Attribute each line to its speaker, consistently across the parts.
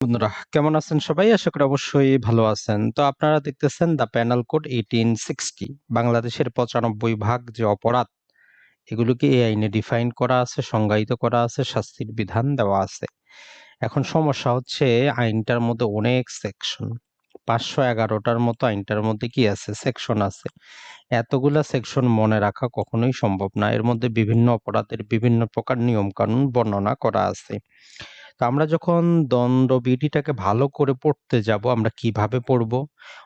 Speaker 1: বন্ধুরা, কেমন আছেন সবাই? আশা করি অবশ্যই ভালো আছেন। তো আপনারা দেখতেছেন the penal code eighteen sixty বাংলাদেশের পঁচানব্বই ভাগ যে অপরাধ, এগুলোকে এই আইনে ডিফাইন করা আছে, সংজ্ঞায়িত করা আছে, শাস্তির বিধান দেওয়া আছে। এখন সমস্যা হচ্ছে আইনটার মধ্যে অনেক সেকশন পাঁচশো এগারোটার মতো আইনটার মধ্যে কি আছে? সেকশন আছে। এতগুলা সেকশন মনে রাখা কখনোই সম্ভব না। এর মধ্যে বিভিন্ন অপরাধের বিভিন্ন প্রকার নিয়ম কানুন বর্ণনা করা আছে। আমরা যখন দণ্ডবিধিটাকে ভালো করে পড়তে যাব, আমরা কীভাবে পড়ব?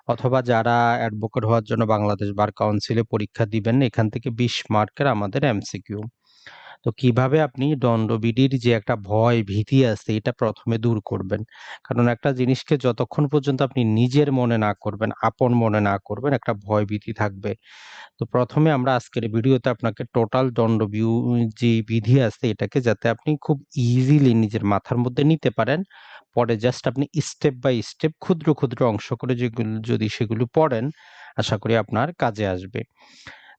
Speaker 1: অথবা যারা অ্যাডভোকেট হওয়ার জন্য বাংলাদেশ বার কাউন্সিলে পরীক্ষা দিবেন, এখান থেকে বিশ মার্কের আমাদের এমসিকিউ তো কীভাবে আপনি দণ্ডবিধির যে একটা ভয়, ভীতি আছে, এটা প্রথমে দূর করবেন? কারণ একটা জিনিসকে যতক্ষণ পর্যন্ত আপনি নিজের মনে না করবেন, আপন মনে না করবেন, একটা ভয়, ভীতি থাকবে। তো প্রথমে আমরা আজকের ভিডিওতে আপনাকে টোটাল দণ্ড যে বিধি আছে এটাকে যাতে আপনি খুব ইজিলি নিজের মাথার মধ্যে নিতে পারেন। পরে জাস্ট আপনি স্টেপ বাই স্টেপ ক্ষুদ্র ক্ষুদ্র অংশ করে যেগুলো, যদি সেগুলো পড়েন, আশা করি আপনার কাজে আসবে।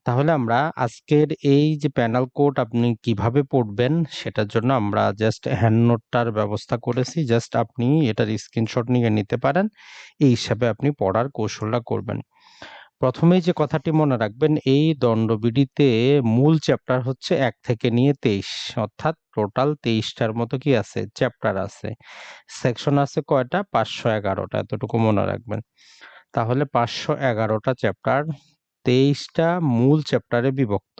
Speaker 1: তাহলে আমরা আজকের এই যে প্যানাল কোড আপনি কীভাবে পড়বেন সেটার জন্য আমরা জাস্ট হ্যান্ড নোটটার ব্যবস্থা করেছি। জাস্ট আপনি এটার স্ক্রিনশট নিয়ে নিতে পারেন। এই হিসাবে আপনি পড়ার কৌশলটা করবেন। প্রথমেই যে কথাটি মনে রাখবেন, এই দণ্ডবিধিতে মূল চ্যাপ্টার হচ্ছে এক থেকে নিয়ে তেইশ। অর্থাৎ টোটাল তেইশটার মতো কি আছে? চ্যাপ্টার আছে। সেকশন আছে কয়টা? পাঁচশো এগারোটা। এতটুকু মনে রাখবেন। তাহলে পাঁচশো এগারোটা চ্যাপ্টার তেইশটা মূল চ্যাপ্টারে বিভক্ত।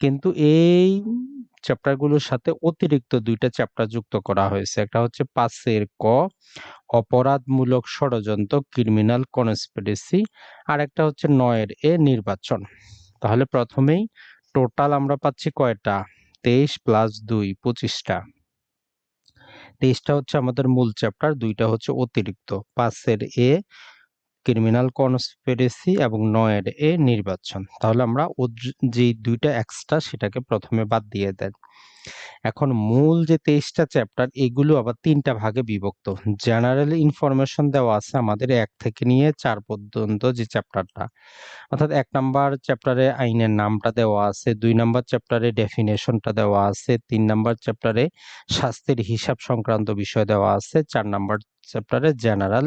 Speaker 1: কিন্তু এই চ্যাপ্টারগুলোর সাথে অতিরিক্ত দুইটা চ্যাপ্টার যুক্ত করা হয়েছে। একটা হচ্ছে পাঁচের ক, অপরাধমূলক ষড়যন্ত্র ক্রিমিনাল কনস্পিরেসি আর একটা হচ্ছে নয়ের এ নির্বাচন। তাহলে প্রথমেই টোটাল আমরা পাচ্ছি কয়টা? তেইশ প্লাস দুই, পঁচিশটা। তেইশটা হচ্ছে আমাদের মূল চ্যাপ্টার দুইটা হচ্ছে অতিরিক্ত। পাঁচের এ ক্রিমিনাল কনস্পিরেসি এবং নয়ের এ নির্বাচন। তাহলে আমরা যে দুইটা এক্সট্রা সেটাকে প্রথমে বাদ দিয়ে দেন। এখন মূল যে তেইশটা চ্যাপ্টার এগুলো আবার তিনটা ভাগে বিভক্ত। জেনারেল ইনফরমেশন দেওয়া আছে আমাদের এক থেকে নিয়ে চার পর্যন্ত যে চ্যাপ্টারটা অর্থাৎ এক নাম্বার চ্যাপ্টারে আইনের নামটা দেওয়া আছে, দুই নাম্বার চ্যাপ্টারে ডেফিনেশনটা দেওয়া আছে, তিন নাম্বার চ্যাপ্টারে শাস্তির হিসাব সংক্রান্ত বিষয় দেওয়া আছে, চার নাম্বার চ্যাপ্টারে জেনারেল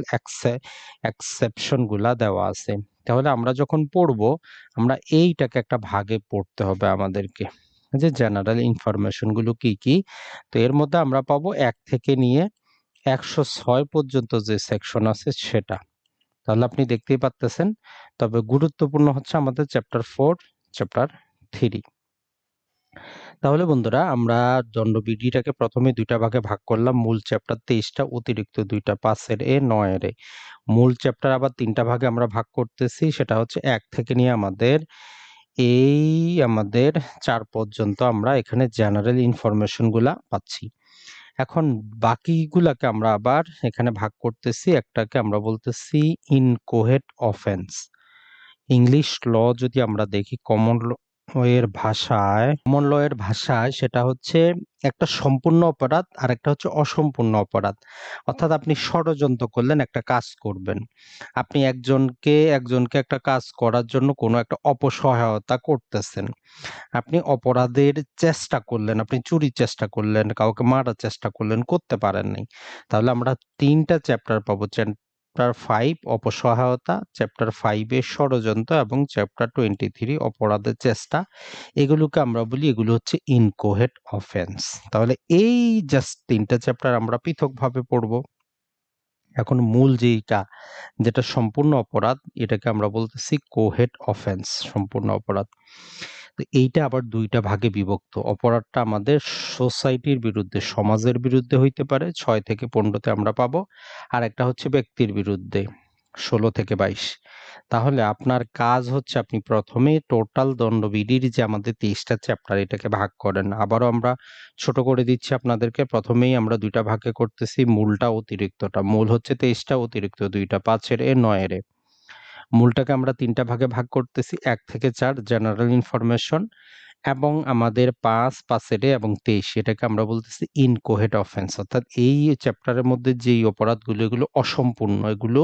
Speaker 1: এক্সেপশনগুলা দেওয়া আছে। তাহলে আমরা যখন পড়ব, আমরা এইটাকে একটা ভাগে পড়তে হবে আমাদেরকে। যে জেনারেল ইনফরমেশনগুলো কি কি, তো এর মধ্যে আমরা পাবো এক থেকে নিয়ে একশো ছয় পর্যন্ত যে সেকশন আছে সেটা। তাহলে আপনি দেখতেই পাচ্তেছেন তবে গুরুত্বপূর্ণ হচ্ছে আমাদের চ্যাপ্টার ফোর চ্যাপ্টার থ্রি তাহলে বন্ধুরা আমরা দণ্ডবিধিটাকে প্রথমে দুইটা ভাগে ভাগ করলাম। মূল চ্যাপ্টার তেইশটা, অতিরিক্ত দুইটা পাঁচের এ, নয়ের এ। মূল চ্যাপ্টার আবার তিনটা ভাগে আমরা ভাগ করতেছি। সেটা হচ্ছে এক থেকে নিয়ে আমাদের এই আমাদের চার পর্যন্ত আমরা এখানে জেনারেল ইনফরমেশনগুলা পাচ্ছি। এখন বাকিগুলাকে আমরা আবার এখানে ভাগ করতেছি। একটাকে আমরা বলতেছি ইনকোহেট অফেন্স ইংলিশ ল যদি আমরা দেখি কমন এর ভাষায়, কমন ল এর ভাষায় সেটা হচ্ছে একটা সম্পূর্ণ অপরাধ আর একটা হচ্ছে অসম্পূর্ণ অপরাধ। অর্থাৎ আপনি ষড়যন্ত্র করলেন, একটা কাজ করবেন। আপনি একজনকে একজনকে একটা কাজ করার জন্য কোনো একটা অপসহায়তা করতেছেন। আপনি অপরাধের চেষ্টা করলেন, আপনি চুরির চেষ্টা করলেন, কাউকে মারার চেষ্টা করলেন, করতে পারেন নাই তাহলে আমরা তিনটা চ্যাপ্টার পাবো চ্যাপ্টার ফাইভ অপসহায়তা। চ্যাপ্টার ফাইভে ষড়যন্ত্র এবং চ্যাপ্টার টোয়েন্টি থ্রি অপরাধের চেষ্টা। এগুলোকে আমরা বলি, এগুলো হচ্ছে ইনকোহেট অফেন্স তাহলে এই জাস্ট তিনটা চ্যাপ্টার আমরা পৃথকভাবে পড়ব। এখন মূল যেইটা, যেটা সম্পূর্ণ অপরাধ, এটাকে আমরা বলতেছি কোহেট অফেন্স সম্পূর্ণ অপরাধ। এইটা আবার দুইটা ভাগে বিভক্ত। অপরাধটা আমাদের সোসাইটির বিরুদ্ধে, সমাজের বিরুদ্ধে হইতে পারে, ছয় থেকে পনেরোতে আমরা পাবো, আর একটা হচ্ছে ব্যক্তির বিরুদ্ধে, ষোলো থেকে বাইশ। তাহলে আপনার কাজ হচ্ছে আপনি প্রথমে টোটাল দণ্ডবিধির যে আমাদের তেইশটা চ্যাপ্টার, এটাকে ভাগ করেন। আবারও আমরা ছোট করে দিচ্ছি আপনাদেরকে, প্রথমেই আমরা দুইটা ভাগে করতেছি, মূলটা অতিরিক্তটা। মূল হচ্ছে তেইশটা, অতিরিক্ত দুইটা, পাঁচের এ, নয়ের এ। মূলটাকে আমরা তিনটা ভাগে ভাগ করতেছি এক থেকে চার জেনারেল ইনফরমেশন এবং আমাদের ৫, ৫ এবং ২৩ এটাকে আমরা বলতেছি ইনকোহেট অফেন্স অর্থাৎ এই চ্যাপ্টারের মধ্যে যেই অপরাধগুলো এগুলো অসম্পূর্ণ এগুলো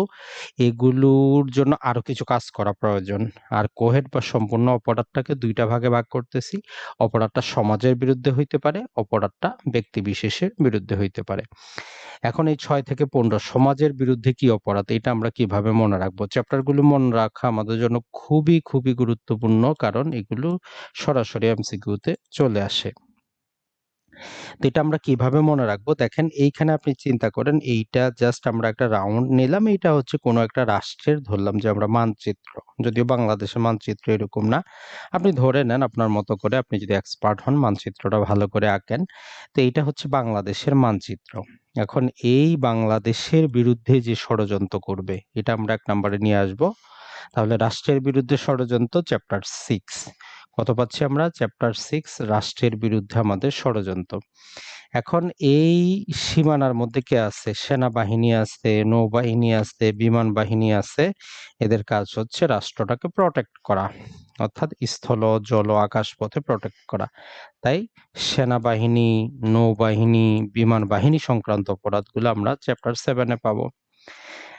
Speaker 1: এগুলোর জন্য আরও কিছু কাজ করা প্রয়োজন। আর কোহেট বা সম্পূর্ণ অপরাধটাকে দুইটা ভাগে ভাগ করতেছি অপরাধটা সমাজের বিরুদ্ধে হইতে পারে অপরাধটা ব্যক্তি বিশেষের বিরুদ্ধে হইতে পারে। এখন এই ছয় থেকে পনেরো সমাজের বিরুদ্ধে কি অপরাধ এটা আমরা কীভাবে মনে রাখব? চ্যাপ্টারগুলো মনে রাখা আমাদের জন্য খুবই খুবই গুরুত্বপূর্ণ কারণ এগুলো সরাসরি এমসিকিউতে চলে আসে। তো এটা আমরা কীভাবে মনে রাখব? দেখেন, এইখানে আপনি চিন্তা করেন, এইটা জাস্ট আমরা একটা রাউন্ড নিলাম, এইটা হচ্ছে কোনো একটা রাষ্ট্রের ধরলাম যে আমরা মানচিত্র। যদিও বাংলাদেশের মানচিত্র এরকম না। আপনি ধরে নেন, আপনার মতো করে আপনি যদি এক্সপার্ট হন, মানচিত্রটা ভালো করে আঁকেন, তো এইটা হচ্ছে বাংলাদেশের মানচিত্র। এখন এই বাংলাদেশের বিরুদ্ধে যে ষড়যন্ত্র করবে, এটা আমরা এক নম্বরে নিয়ে আসব। তাহলে রাষ্ট্রের বিরুদ্ধে ষড়যন্ত্র চ্যাপ্টার সিক্স কত পাচ্ছি আমরা? চ্যাপ্টার সিক্স রাষ্ট্রের বিরুদ্ধে আমাদের ষড়যন্ত্র। এখন এই সীমানার মধ্যে কে আছে? সেনাবাহিনী আছে, নৌবাহিনী আছে, বিমান বাহিনী আছে। এদের কাজ হচ্ছে রাষ্ট্রটাকে প্রটেক্ট করা, অর্থাৎ স্থল, জল আকাশ পথে প্রটেক্ট করা। তাই সেনাবাহিনী, নৌবাহিনী, বিমান বাহিনী সংক্রান্ত অপরাধগুলো আমরা চ্যাপ্টার সেভেনে পাবো।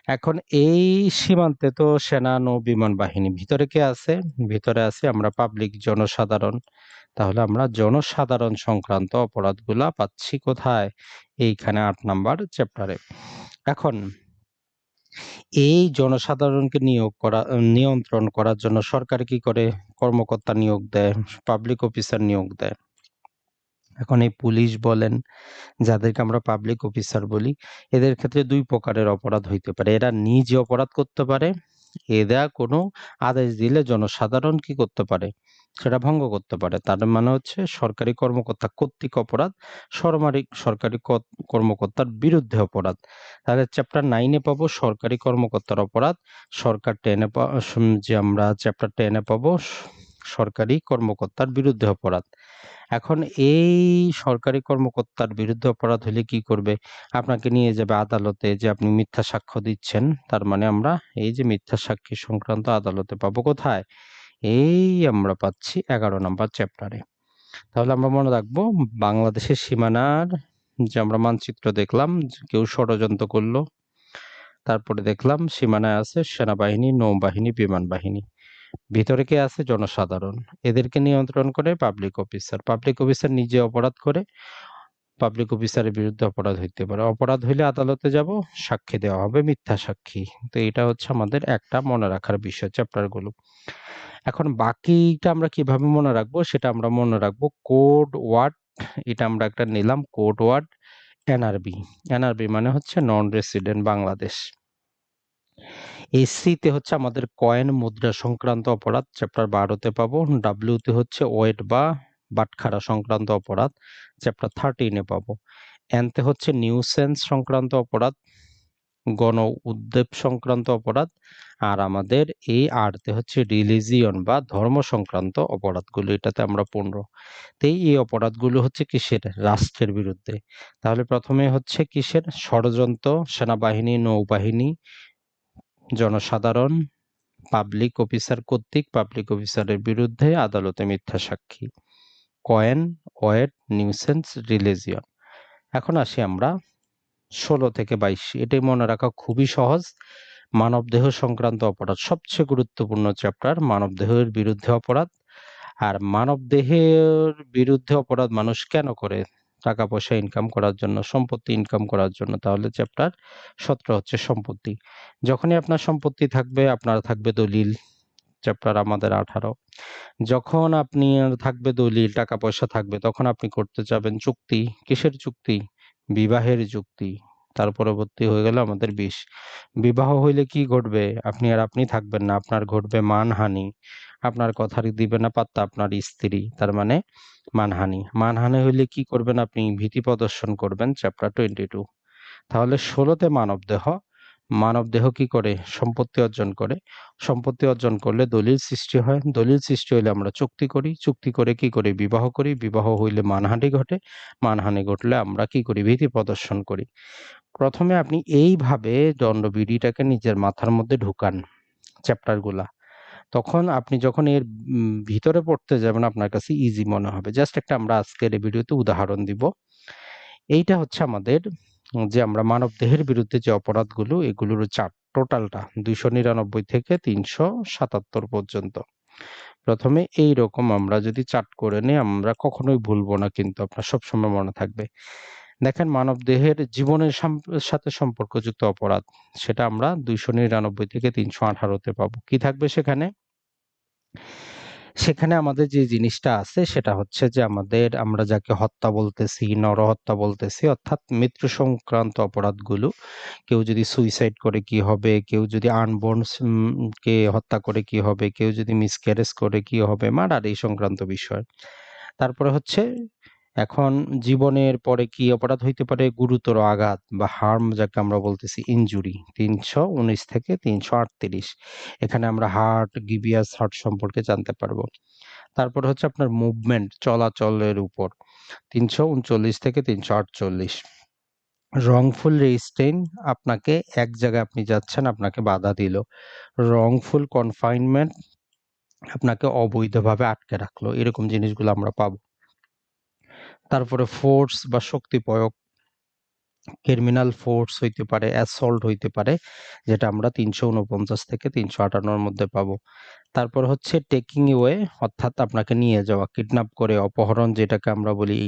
Speaker 1: এখন এই সীমান্তে তো সেনা, নৌ, বিমান বাহিনী ভিতরে কে আছে? ভিতরে আছে আমরা পাবলিক জনসাধারণ। তাহলে আমরা জনসাধারণ সংক্রান্ত অপরাধগুলা পাচ্ছি কোথায়? এইখানে আট নাম্বার চ্যাপ্টারে এখন এই জনসাধারণকে নিয়োগ করা, নিয়ন্ত্রণ করার জন্য সরকার কি করে কর্মকর্তা নিয়োগ দেয়? পাবলিক অফিসার নিয়োগ দেয়। এখন এই পুলিশ বলেন, যাদেরকে আমরা পাবলিক অফিসার বলি, এদের ক্ষেত্রে দুই প্রকারের অপরাধ হইতে পারে। এরা নিজে অপরাধ করতে পারে, এরা কোনো আদেশ দিলে জনসাধারণ কি করতে পারে? সেটা ভঙ্গ করতে পারে। তার মানে হচ্ছে সরকারি কর্মকর্তা কর্তৃক অপরাধ, সরমারি, সরকারি কর্মকর্তার বিরুদ্ধে অপরাধ। তাহলে চ্যাপ্টার নাইনে পাবো সরকারি কর্মকর্তার অপরাধ, সরকার টেনে যে আমরা চ্যাপ্টার টেনে পাবো, সরকারি কর্মকর্তার বিরুদ্ধে অপরাধ। এখন এই সরকারি কর্মকর্তার বিরুদ্ধে অপরাধ হলে কি করবে? আপনাকে নিয়ে যাবে আদালতে যে আপনি মিথ্যা সাক্ষ্য দিচ্ছেন। তার মানে আমরা এই যে মিথ্যা সাক্ষী সংক্রান্ত আদালতে পাবো কোথায়? এই আমরা পাচ্ছি এগারো নম্বর চ্যাপ্টারে। তাহলে আমরা মনে রাখব, বাংলাদেশের সীমানার যে আমরা মানচিত্র দেখলাম, কেউ ষড়যন্ত্র করল, তারপরে দেখলাম সীমানায় আছে সেনাবাহিনী, নৌবাহিনী, বিমান বাহিনী। ভিতরে কে আছে? জনসাধারণ। এদেরকে নিয়ন্ত্রণ করে পাবলিক অফিসার পাবলিক অফিসার নিজে অপরাধ করে পাবলিক অফিসারের বিরুদ্ধে অপরাধ হইতে পারে। অপরাধ হইলে আদালতে যাব, সাক্ষী দেওয়া হবে, মিথ্যা সাক্ষী। তো এটা হচ্ছে আমাদের একটা মনে রাখার বিষয় চ্যাপ্টারগুলো। এখন বাকিটা আমরা কীভাবে মনে রাখব? সেটা আমরা মনে রাখব কোড ওয়ার্ড এটা আমরা একটা নিলাম কোড ওয়ার্ড এনআরবি এনআরবি মানে হচ্ছে নন রেসিডেন্ট বাংলাদেশ এই সিতে হচ্ছে আমাদের কয়েন মুদ্রা সংক্রান্ত অপরাধ, চ্যাপ্টার বারোতে পাবো, ডাব্লিউতে হচ্ছে ওয়েট বা বাটখারা সংক্রান্ত অপরাধ, চ্যাপ্টার থার্টিনে পাবো। এনতে হচ্ছে নিউসেন্স সংক্রান্ত অপরাধ, গণ উদ্বেগ সংক্রান্ত অপরাধ, আর আমাদের এই আর্টে হচ্ছে রিলিজিয়ন বা ধর্ম সংক্রান্ত অপরাধগুলো, এটাতে আমরা পনেরো। তো এই অপরাধগুলো হচ্ছে কিসের? রাষ্ট্রের বিরুদ্ধে। তাহলে প্রথমে হচ্ছে কিসের? ষড়যন্ত্র, সেনাবাহিনী, নৌবাহিনী জনসাধারণ পাবলিক অফিসার কর্তৃক পাবলিক অফিসারের বিরুদ্ধে আদালতে মিথ্যা সাক্ষী। কয়েন, ওয়েট নিউসেন্স রিলিজিয়ন এখন আসি আমরা ষোলো থেকে বাইশ। এটাই মনে রাখা খুবই সহজ। মানবদেহ সংক্রান্ত অপরাধ। সবচেয়ে গুরুত্বপূর্ণ চ্যাপ্টার মানবদেহের বিরুদ্ধে অপরাধ। আর মানবদেহের বিরুদ্ধে অপরাধ মানুষ কেন করে? টাকা পয়সা ইনকাম করার জন্য, সম্পত্তি ইনকাম করার জন্য, তাহলে চ্যাপ্টার সতেরো হচ্ছে সম্পত্তি। যখনই আপনার সম্পত্তি থাকবে, আপনার থাকবে দলিল চ্যাপ্টার আমাদের আঠারো। যখন আপনি থাকবে দলিল টাকা পয়সা থাকবে, তখন আপনি করতে যাবেন চুক্তি। কিসের চুক্তি? বিবাহের চুক্তি। তার পরবর্তী হয়ে গেল আমাদের বিষ। বিবাহ হইলে কি ঘটবে? আপনি আর আপনি থাকবেন না। আপনার ঘটবে মানহানি। আপনার কথার দিবে না পাত্তা আপনার স্ত্রী। তার মানে মানহানি। মানহানি হইলে কি করবেন আপনি? ভীতি প্রদর্শন করবেন চ্যাপ্টার টোয়েন্টি টু। তাহলে ষোলোতে মানব দেহ মানব দেহ কি করে? সম্পত্তি অর্জন করে। সম্পত্তি অর্জন করলে দলিল সৃষ্টি হয়। দলিল সৃষ্টি হইলে আমরা চুক্তি করি। চুক্তি করে কি করে? বিবাহ করি। বিবাহ হইলে মানহানি ঘটে। মানহানি ঘটলে আমরা কি করি? ভীতি প্রদর্শন করি। প্রথমে আপনি এইভাবে দণ্ডবিধিটাকে নিজের মাথার মধ্যে ঢুকান চ্যাপ্টারগুলা। তখন আপনি যখন এর ভিতরে পড়তে যাবেন, আপনার কাছে ইজি মনে হবে। জাস্ট একটা আমরা আজকের এই ভিডিওতে উদাহরণ দিব। এইটা হচ্ছে আমাদের যে আমরা মানবদেহের বিরুদ্ধে যে অপরাধগুলো, এগুলোর চার্ট টোটালটা ২৯৯ থেকে ৩৭৭ পর্যন্ত। প্রথমে এই রকম আমরা যদি চার্ট করে নিই, আমরা কখনোই ভুলবো না কিন্তু আপনার সবসময় মনে থাকবে। দেখেন মানবদেহের জীবনের সাথে সম্পর্কযুক্ত অপরাধ, সেটা আমরা ২৯৯ থেকে ৩১৮ তে পাবো। কি থাকবে সেখানে? সেখানে আমাদের যে জিনিসটা আছে সেটা হচ্ছে যে আমাদের আমরা যাকে হত্যা বলতেছি, নরহত্যা বলতেছি অর্থাৎ মৃত্যু সংক্রান্ত অপরাধগুলো। কেউ যদি সুইসাইড করে কি হবে? কেউ যদি আনবর্ন কে হত্যা করে কি হবে? কেউ যদি মিসক্যারেজ করে কি হবে? মার্ডার এই সংক্রান্ত বিষয়। তারপরে হচ্ছে এখন জীবনের পরে কি অপরাধ হইতে পারে? গুরুতর আঘাত বা হার্ম যাকে আমরা বলতেছি ইনজুরি ৩১৯ থেকে ৩৩৮ এখানে আমরা হার্ট, গিবিয়াস হার্ট সম্পর্কে জানতে পারব। তারপর হচ্ছে আপনার মুভমেন্ট চলাচলের উপর ৩৩৯ থেকে ৩৪৮ wrongful restrain আপনাকে এক জায়গায় আপনি যাচ্ছেন আপনাকে বাধা দিল। wrongful কনফাইনমেন্ট আপনাকে অবৈধভাবে আটকে রাখল। এরকম জিনিসগুলো আমরা পাবো। তারপরে ফোর্স বা শক্তি প্রয়োগ ক্রিমিনাল ফোর্স হইতে পারে, অ্যাসল্ট হইতে পারে যেটা আমরা ৩৪৯ থেকে তিনশো আটান্নর মধ্যে পাবো। তারপর হচ্ছে টেকিং ওয়ে অর্থাৎ আপনাকে নিয়ে যাওয়া, কিডন্যাপ করে অপহরণ যেটাকে আমরা বলি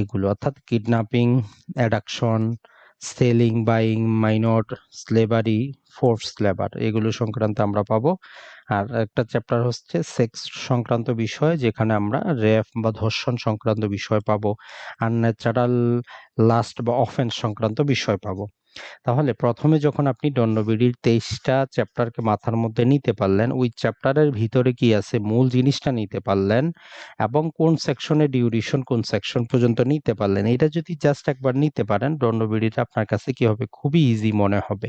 Speaker 1: এগুলো অর্থাৎ kidnapping, abduction, selling, buying, minor, slavery, forced labour এগুলো সংক্রান্ত আমরা পাবো। আর একটা চ্যাপ্টার হচ্ছে সেক্স সংক্রান্ত বিষয়, যেখানে আমরা রেফ বা ধর্ষণ সংক্রান্ত বিষয় পাবো। আর ন্যাচারাল লাস্ট বা অফেন্স সংক্রান্ত বিষয় পাবো। তাহলে প্রথমে যখন আপনি দণ্ডবিধির তেইশটা চ্যাপ্টারকে মাথার মধ্যে নিতে পারলেন, ওই চ্যাপ্টারের ভিতরে কি আছে মূল জিনিসটা নিতে পারলেন এবং কোন সেকশনে ডিউরেশন কোন সেকশন পর্যন্ত নিতে পারলেন। এটা যদি জাস্ট একবার নিতে পারেন দণ্ডবিধিটা আপনার কাছে কি হবে? খুবই ইজি মনে হবে।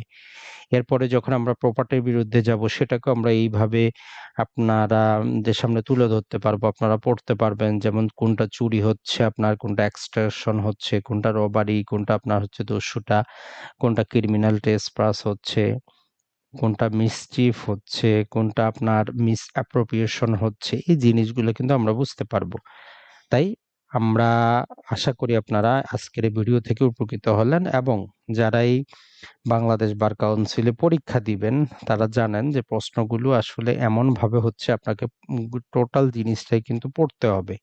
Speaker 1: এরপরে যখন আমরা প্রপার্টির বিরুদ্ধে যাব সেটাকেও আমরা এইভাবে আপনারা দের সামনে তুলে ধরতে পারব। আপনারা পড়তে পারবেন যেমন কোনটা চুরি হচ্ছে, আপনার কোনটা এক্সটর্শন হচ্ছে, কোনটা রবারি, কোনটা আপনার হচ্ছে দস্যুতা, কোনটা ক্রিমিনাল ট্রেসপাস হচ্ছে, কোনটা মিসচিফ হচ্ছে, কোনটা আপনার মিসঅ্যাপ্রোপ্রিয়েশন হচ্ছে। এই জিনিসগুলো কিন্তু আমরা বুঝতে পারব। তাই আমরা আশা করি আপনারা আজকের ভিডিও থেকে উপকৃত হলেন এবং যারাই বাংলাদেশ বার কাউন্সিলে পরীক্ষা দিবেন তারা জানেন যে প্রশ্নগুলো আসলে এমনভাবে হচ্ছে আপনাকে টোটাল জিনিসটাই কিন্তু পড়তে হবে।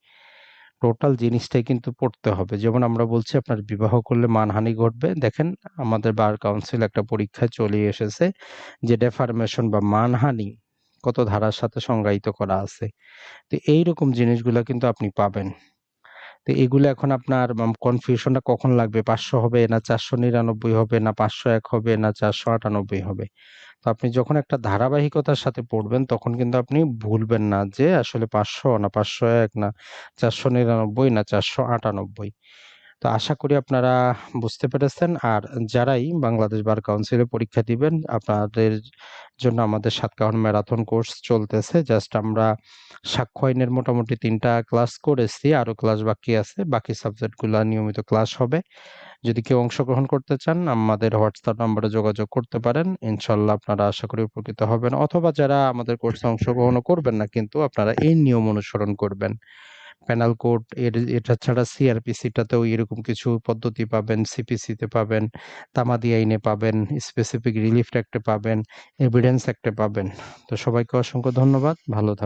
Speaker 1: টোটাল জিনিসটাই কিন্তু পড়তে হবে। যেমন আমরা বলছি, আপনার বিবাহ করলে মানহানি ঘটবে। দেখেন, আমাদের বার কাউন্সিল একটা পরীক্ষায় চলে এসেছে যে ডেফার্মেশন বা মানহানি কত ধারার সাথে সংজ্ঞায়িত করা আছে। তো এইরকম জিনিসগুলো কিন্তু আপনি পাবেন। তো এগুলো এখন আপনার কনফিউশনটা কখন লাগবে? ৫০০ হবে না ৪৯৯ হবে, না ৫০১ হবে, না ৪৯৮ হবে। তো আপনি যখন একটা ধারাবাহিকতার সাথে পড়বেন, তখন কিন্তু আপনি ভুলবেন না যে আসলে ৫০০ না ৫০১ না ৪৯৯ না ৪৯৮ তো আশা করি আপনারা বুঝতে পেরেছেন। আর যারাই বাংলাদেশ বার কাউন্সিলে পরীক্ষা দিবেন, আপনাদের জন্য আমাদের সাতকাহন ম্যারাথন কোর্স চলতেছে। জাস্ট আমরা সাক্ষ্য আইনের মোটামুটি ৩ টা ক্লাস করেছি। আরও ক্লাস বাকি আছে। বাকি সাবজেক্টগুলা নিয়মিত ক্লাস হবে। যদি কেউ অংশগ্রহণ করতে চান, আমাদের হোয়াটসঅ্যাপ নাম্বারে যোগাযোগ করতে পারেন। ইনশাল্লাহ আপনারা আশা করি উপকৃত হবেন। অথবা যারা আমাদের কোর্সে অংশগ্রহণও করবেন না, কিন্তু আপনারা এই নিয়ম অনুসরণ করবেন। পেনাল কোড এর এটা ছাড়া সিআরপিসিটাতেও এরকম কিছু পদ্ধতি পাবেন, সিপিসিতে পাবেন, তামাদি আইনে পাবেন, স্পেসিফিক রিলিফ অ্যাক্টে পাবেন, এভিডেন্স অ্যাক্টে পাবেন। তো সবাইকে অসংখ্য ধন্যবাদ। ভালো থাক